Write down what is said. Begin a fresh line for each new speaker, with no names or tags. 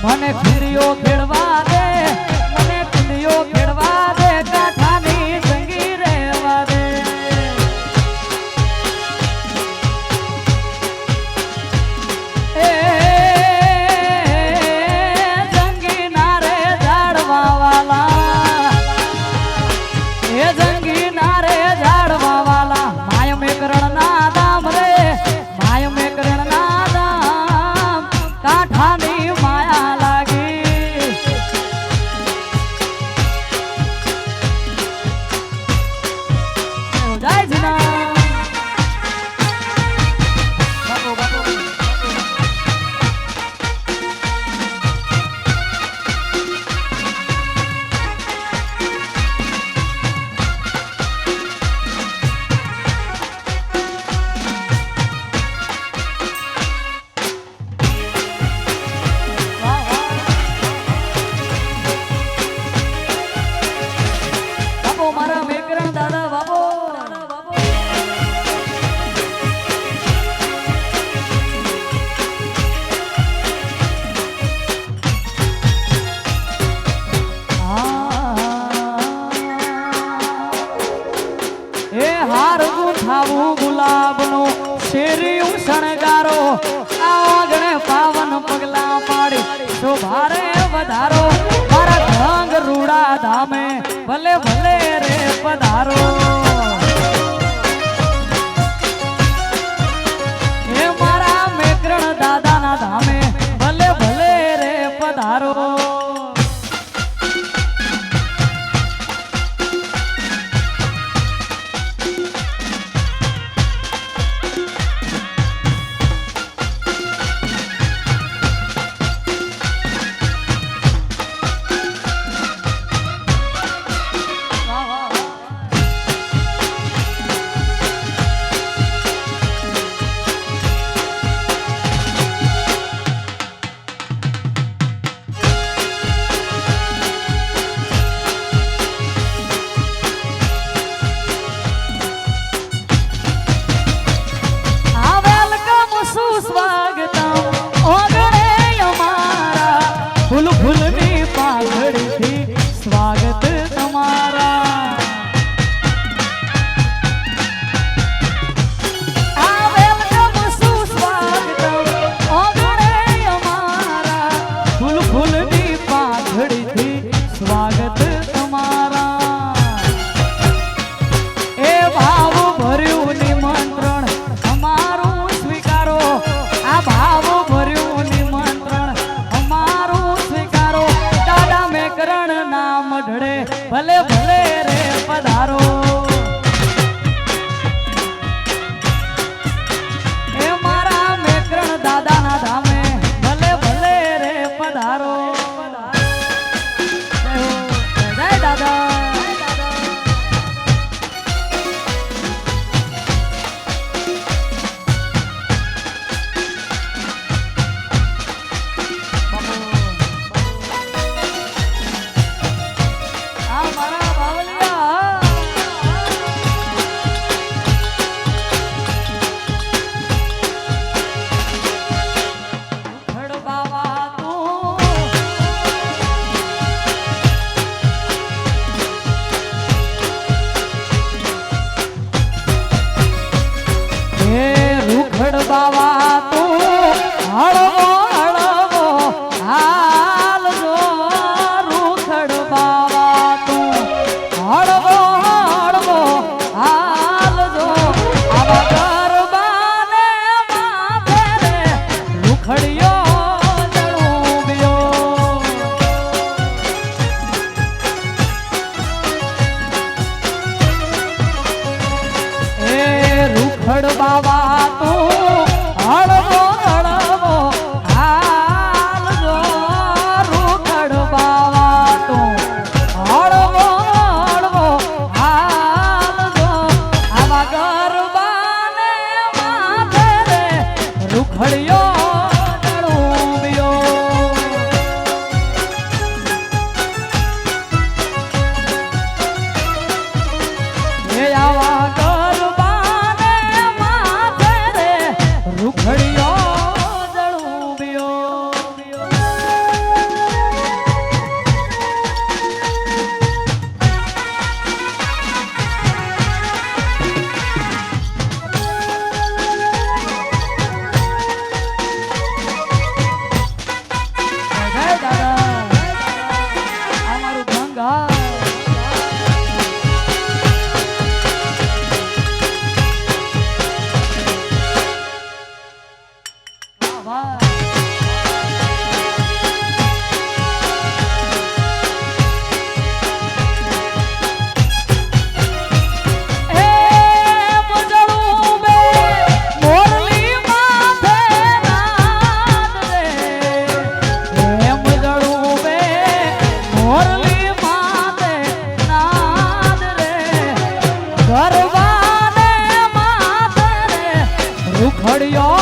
મને ફિરિયો ખેડ ગુલાબનો શેરી શણગારો આવા પાવન પગલા પાડી. શોભારે વધારો. મારા ઢંગ રૂડા ધામે ભલે ભલે રે પધારો. હે મારા મેકરણ દાદાના ધામે ભલે ભલે રે પધારો. ઉખડ્યો